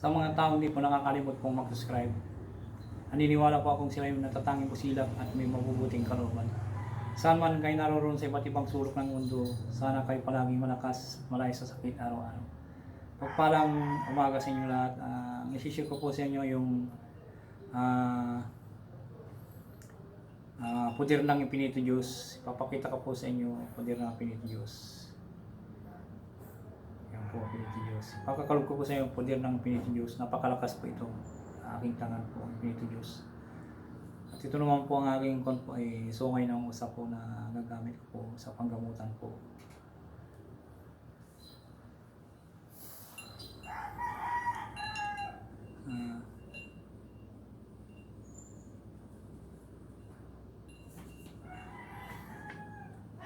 Sa mga taong hindi po nakakalimot pong mag-subscribe, naniniwala po akong sila yung natatanging pusilak at may mabubuting kalooban. Saan man kayo naroon sa iba't ibang sulok ng mundo, sana kayo palaging malakas, malayo sa sakit araw-araw. Pagpalang umaga sa inyo lahat, uh, isishare ko po sa inyo yung ah ah, pudir ng Infinito Diyos. Ipapakita ko po sa inyo pudir ng Infinito Diyos. Po, Infinito Diyos. Pagkakalog ko po sa inyo pudir ng Infinito Diyos. Napakalakas po ito. Aking tangan po, Infinito Diyos. At ito naman po ang aking kon po ay sungay ng usap po na gagamit ko po sa panggamutan po. Ah,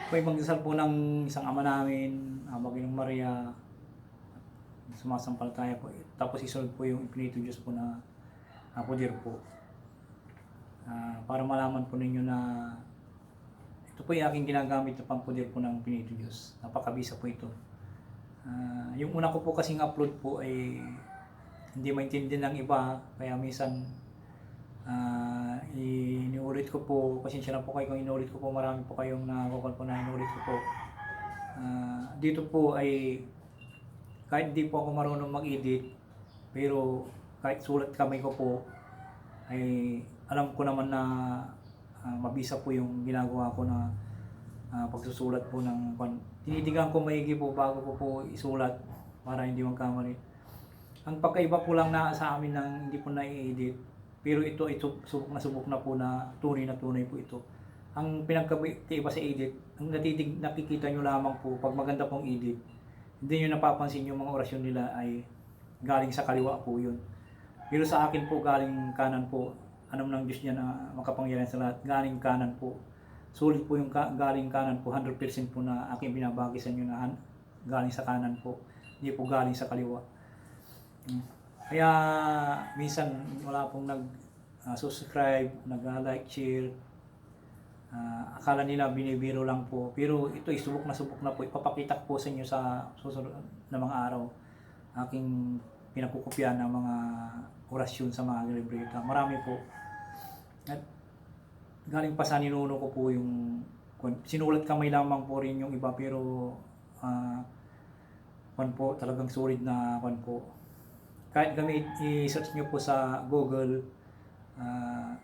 Ako'y magdasal po ng isang ama namin, uh, Maginong Maria, sumasampalataya po. Tapos isunod po yung Infinito Diyos po na apodir po. Ah, para malaman po ninyo na ito po yung aking ginagamit na pampudir po ng Infinito Diyos. Napakabisa po ito. Ah, yung una ko po kasing upload po ay hindi maintindihan ng iba, kaya minsan Ah, iniulit ko po, pasensya na po kayo kung inulit ko po, marami po kayong nakakukal po na inulit ko po. Ah, dito po ay kahit di po ako marunong mag-edit, pero kahit sulat kamay ko po, ay alam ko naman na ah, mabisa po yung ginagawa ko na ah, pagsusulat po ng pan. Tinidigan ko maigi po bago ko po isulat para hindi magkamali. Ang pagkaiba po lang na sa amin ng hindi po na-edit, pero ito, ito subok na subok na po na tunay na tunay po ito. Ang pinagkaiba sa edit, ang natitig, nakikita nyo lamang po pag maganda pong edit, hindi nyo napapansin yung mga orasyon nila ay galing sa kaliwa po yun. Pero sa akin po galing kanan po, anong ng Diyos niya na makapangyarihan sa lahat, galing kanan po. Sulit po yung ka, galing kanan po, 100% po na aking binabagi sa inyo na galing sa kanan po, hindi po galing sa kaliwa. Mm. Kaya minsan wala pong nag ah, subscribe, nag-like, share. Ah, akala nila binibiro lang po. Pero ito subok na subok na po. Ipapakita ko po sa inyo sa susunod na mga araw. Aking pinakukopya ng mga orasyon sa mga libreta. Marami po. At galing pa sa ninuno ko po yung sinulat kamay lamang po rin yung iba pero ah kwan po talagang sulit na kwan po kahit gamit i-search nyo po sa Google ah,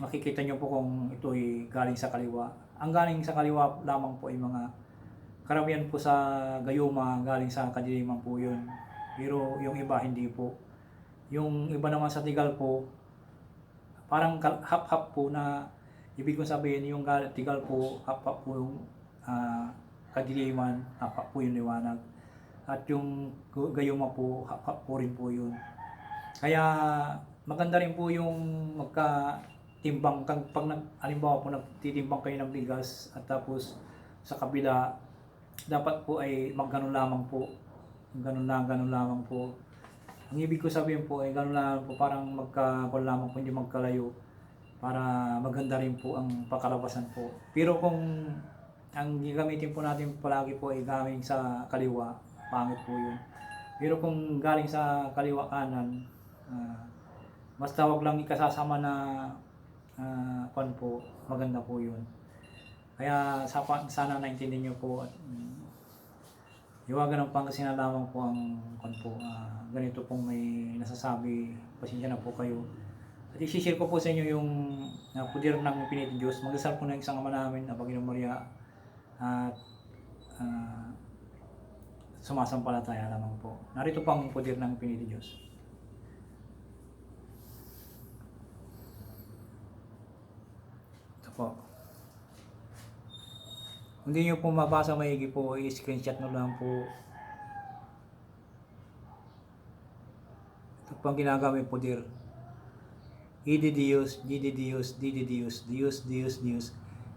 makikita nyo po kung ito ay galing sa kaliwa. Ang galing sa kaliwa lamang po ay mga karamihan po sa gayuma galing sa kadiliman po yun. Pero yung iba hindi po. Yung iba naman sa tigal po parang hap-hap po na ibig kong sabihin yung gal- tigal po hap-hap po yung ah, kadiliman hap-hap po yung liwanag. At yung gayuma po, hap-hap po rin po yun. Kaya maganda rin po yung magka-timbang, kang, pag nag, halimbawa po nagtitimbang kayo ng bigas at tapos sa kabila, dapat po ay magganon lamang po. Ganun lang, ganun lamang po. Ang ibig ko sabihin po ay ganun lamang po, parang magka, kung lamang po, hindi magkalayo para maganda rin po ang pakalabasan po. Pero kung ang gagamitin po natin palagi po ay galing sa kaliwa, pangit po yun. Pero kung galing sa kaliwa kanan, ah, basta wag lang ikasasama na uh, kwan po, maganda po yun. Kaya sa, sana naintindihan nyo po at um, iwagan ng Pangasinan po ang kwan po. ah, ganito pong may nasasabi, pasensya na po kayo. At isishare ko po sa inyo yung uh, pudir ng Pinito Diyos. Magdasal po ng isang ama namin na Panginoon Maria at ah, sumasampalataya lamang po. Narito pang pudir ng pinili Diyos. Po. Hindi nyo po mabasa maigi po, i-screenshot nyo lang po. Ito po ang ginagamit pudir. Ide Dios, Dide Dios, Dide Dios, Dios, Dios, Dios,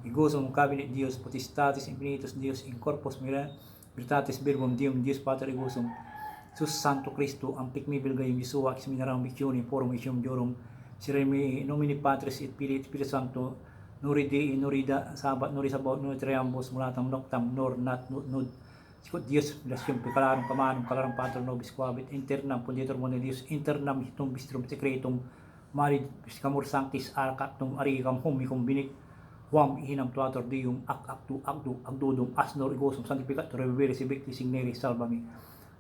Igusum Cabinet Dios, Potestatis Infinitus Dios, in Corpus Mira, Virtatis Verbum Deum, Deus Pater Igusum, Sus Santo Cristo, ang pikmi bilgayum Yesua, ex mineram bictioni, forum isium diorum, siremi nomini Patris et Filii et Spiritus Sancto, nuri diri, nuri da, sabat, nuri sabaut, nuri triambos, mulatam noctam, nor nat, nud, Sikot Dios, blasyon, pikalarong kamanong, kalarong patro nobis quabit, internam, punditor mo Dios, internam, hitum bistrum, secretum, marid, piscamur sanctis, arcat, num arigam, humicum binit, wam ihinam tuator dium, ak aktu, akdu, agdudum, asnor, igosum, santificat, revivere, sibicti, signeri, salvami.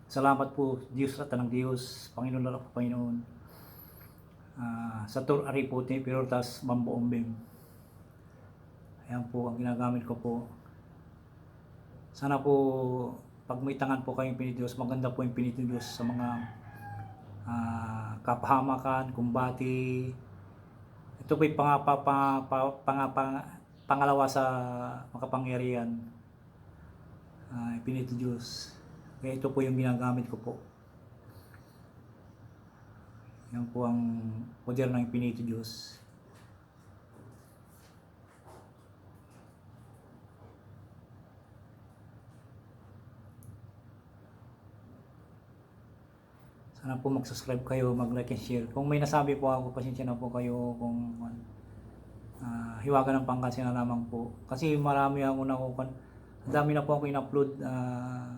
Salamat po, Diyos at ng Diyos, Panginoon na Panginoon. Ah, sa tur ari po, Pirortas, Mambuombim. Ayan po ang ginagamit ko po. Sana po, pag may tangan po kayong pinitiyos, maganda po yung pinitiyos sa mga ah, kapahamakan, kumbati. Ito po yung pangapa, pang, pang, pang, pang, pangalawa sa makapangyarihan. Uh, pinitiyos. Kaya ito po yung ginagamit ko po. Yan po ang poder ng Infinito Diyos. Sana po mag-subscribe kayo, mag-like and share. Kung may nasabi po ako, pasensya na po kayo kung uh, hiwaga ng pangkasya na lamang po. Kasi marami ako nakukan. Ang dami na po ako in-upload. ah,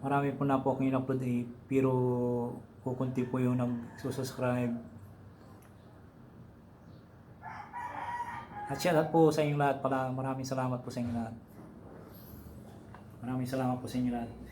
marami po na po akong in-upload eh, pero kukunti po yung nag-subscribe. At shout out po sa inyong lahat pala. Maraming salamat po sa inyong lahat. Maraming salamat po sa inyong lahat.